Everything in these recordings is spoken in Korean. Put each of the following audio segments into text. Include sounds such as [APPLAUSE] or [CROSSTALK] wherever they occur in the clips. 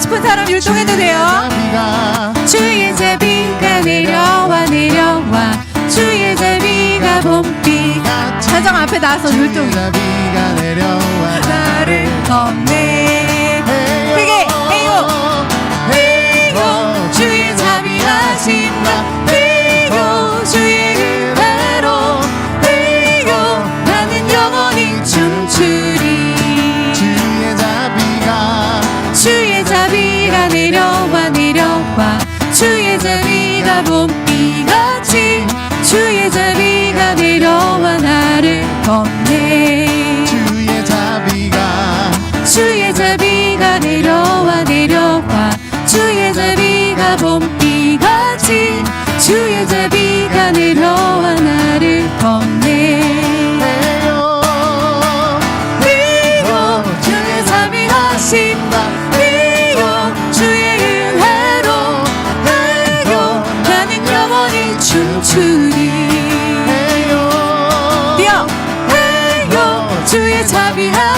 싶은 사람 율동해도 돼요. 주의 자비가 내려와 내려와. 주의 자비가 봄비가 사정 앞에 나와서 율동. 나를 덮네. 크게 헤이요 헤이요 주의 자비하신다 주의 자비가 내려와 나를 덮네. 해요 이고 주의 자비하신다 이고 주의 은혜로 이고 나는 영원히 춤추리. 해요 뛰어 이고 주의 자비하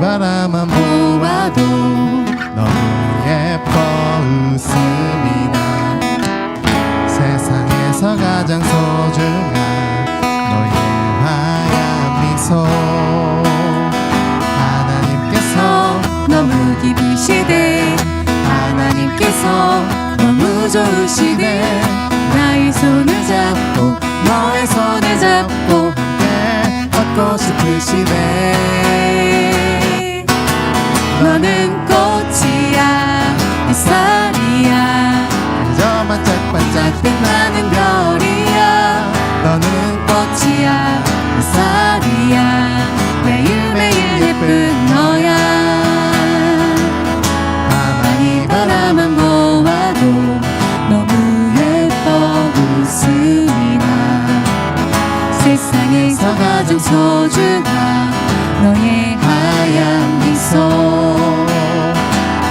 바라만 보아도 너무 예뻐 웃음이 나 세상에서 가장 소중한 너의 하얀 미소. 하나님께서 너무 기쁘시대. 하나님께서 너무 좋으시대. 나의 손을 잡고 너의 손을 잡고 함께 걷고 싶으시대 세상에서 가장 소중한 너의 하얀 미소.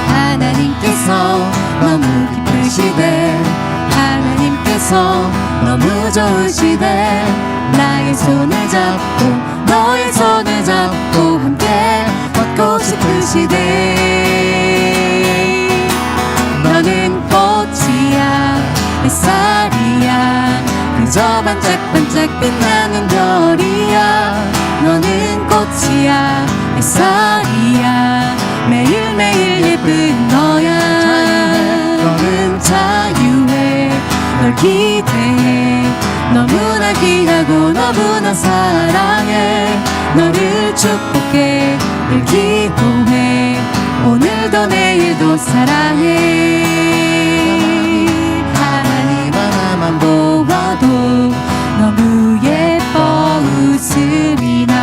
하나님께서 너무 기쁘시대 하나님께서 너무 좋으시대. 나의 손을 잡고 너의 손을 잡고 함께 걷고 싶으시대. 너는 꽃이야 꽃이야 햇살이야. 매일매일 예쁜 너야. 너는 자유해. 널 기대해. 너무나 귀하고 너무나 사랑해. 너를 축복해. 늘 기도해. 오늘 사랑해. 하나님 하나만 보아도 너무 예뻐. 웃음이 나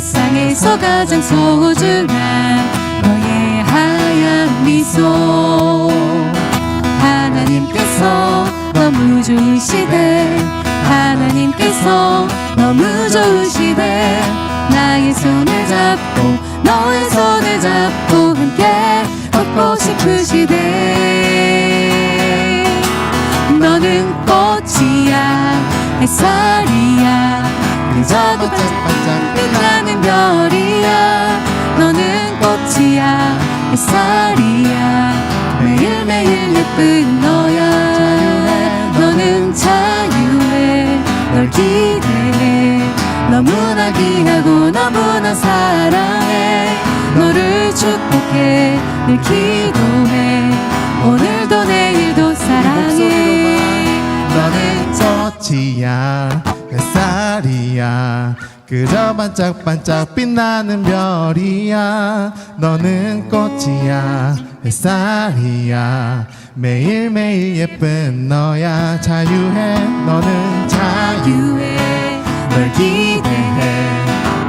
세상에서 가장 소중한 너의 하얀 미소. 하나님께서 너무 좋으시대 하나님께서 너무 좋으시대. 나의 손을 잡고 너의 손을 잡고 함께 걷고 싶으시대. 너는 꽃이야 햇살이야 그저 반 꽃이야 햇살이야. 매일매일 예쁜 너야. 너는 자유해. 널 기대해. 너무나 귀하고 너무나 사랑해. 너를 축복해. 늘 기도해. 오늘도 내일도 사랑해. 너는 꽃이야. 햇살이야 그저 반짝반짝 빛나는 별이야. 너는 꽃이야 햇살이야. 매일매일 예쁜 너야. 자유해 너는 자유 유해. 널 기대해.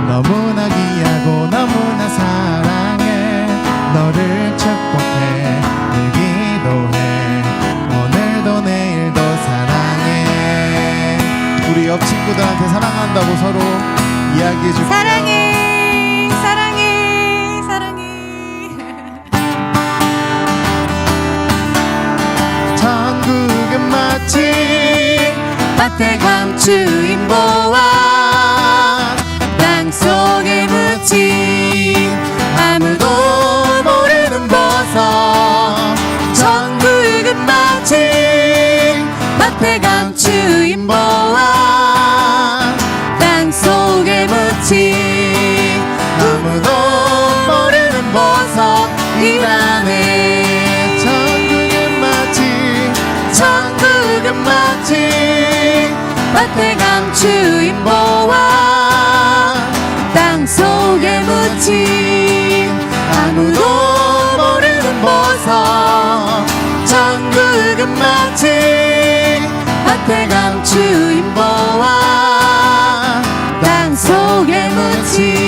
너무나 귀하고 너무나 사랑해. 너를 축복해. 늘 기도해. 오늘도 내일도 사랑해. 우리 옆 친구들한테 사랑한다고 서로 이야기해 줄게요 사랑해 사랑해 사랑해. [LAUGHS] 천국은 마치 밭에 감추인 보아. 땅속에 묻힌 아무도 모르는 보석 천국은 마치 밭에 감추인 보아 마치 밭에 감추인 보아 땅속에 묻힌 아무도 모르는 보석 천국은 마치 밭에 감추인 보아 땅속에 묻힌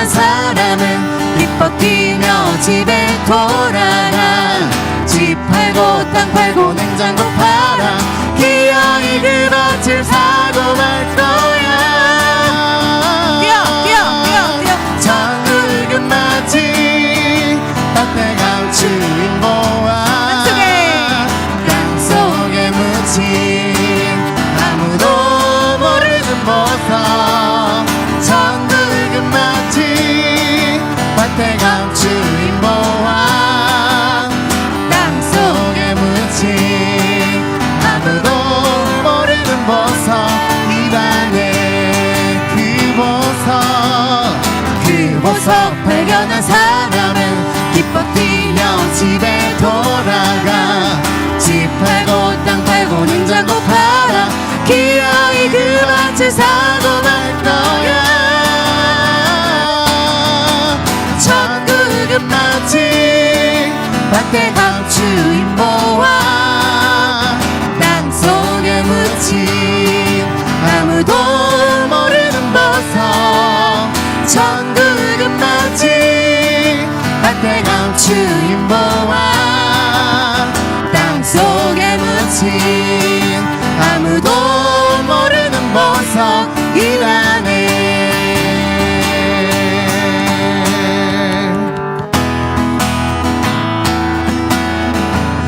발견한 사람은 기뻐 뛰며 집에 돌아가. 집 팔고 땅 팔고 냉장고 팔아. 기어이 그 밭을 사고 말 거야 보석 발견한 사람은 기뻐 뛰며 집에 돌아가. 집 팔고 땅 팔고 냉장고 팔아 기어이 그 밭을 사고 말 거야. 천국은 마치 밭에 감추인 보아 땅속에 묻힌 감추인 보아 땅속에 묻힌 아무도 모르는 보석이라네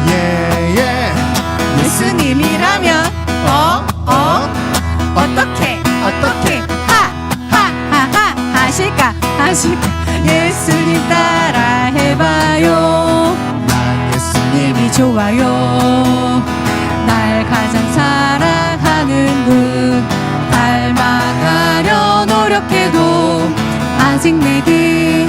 예예 예수님이라면 어? 어? 어떻게 어떻게 하하하하 하실까 하실까 오직 내게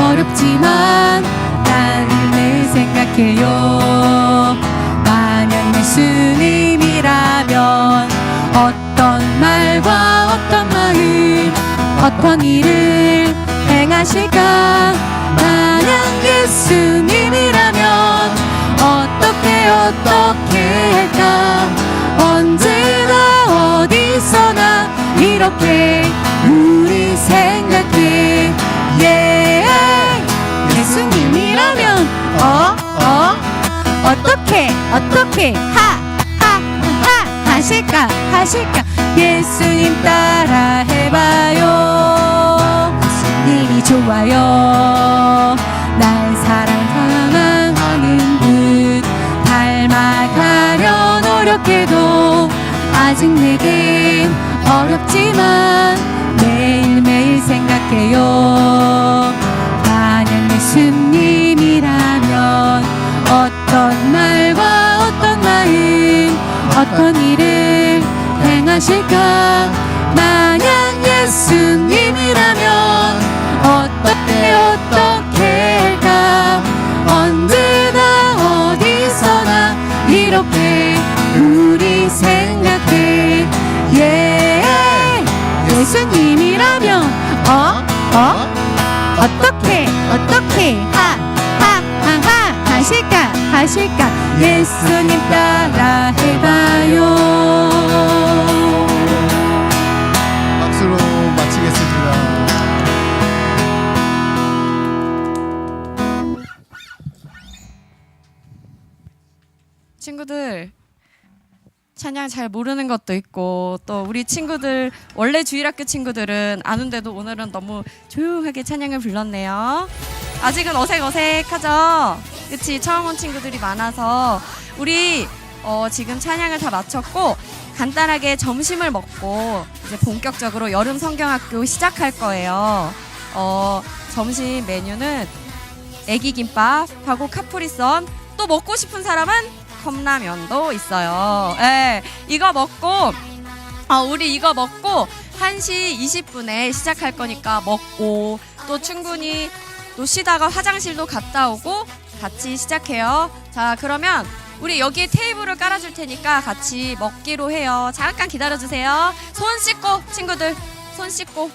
어렵지만 나를 생각해요. 만약 예수님이라면 어떤 말과 어떤 마음 어떤 일을 행하실까? 만약 예수님이라면 어떻게 어떻게 할까? 언제나 어디서나 이렇게 우리 생각해. 어떻게? 하하하 하실까? 하실까? 예수님 따라 해봐요. 예수님이 좋아요. 날 사랑하는 듯 닮아가려 노력해도 아직 내겐 하실까? 만약 예수님이라면 어떻게 어떻게 할까? 언제나 어디서나 이렇게 우리 생각해. 예 예수님이라면 어? 어? 어떻게 어떻게? 하하하하 하실까? 하실까? 예수님 따라 해봐요 친구들 찬양 잘 모르는 것도 있고 또 우리 친구들 원래 주일학교 친구들은 아는데도 오늘은 너무 조용하게 찬양을 불렀네요. 아직은 어색어색하죠. 그치 처음 온 친구들이 많아서 우리 어, 지금 찬양을 다 마쳤고 간단하게 점심을 먹고 이제 본격적으로 여름 성경학교 시작할 거예요. 어, 점심 메뉴는 애기 김밥하고 카프리선 또 먹고 싶은 사람은 컵라면도 있어요. 예, 이거 먹고 어, 우리 이거 먹고 1시 20분에 시작할 거니까 먹고 또 충분히 또 쉬다가 화장실도 갔다 오고 같이 시작해요. 자, 그러면 우리 여기에 테이블을 깔아줄 테니까 같이 먹기로 해요. 잠깐 기다려주세요. 손 씻고 친구들 손 씻고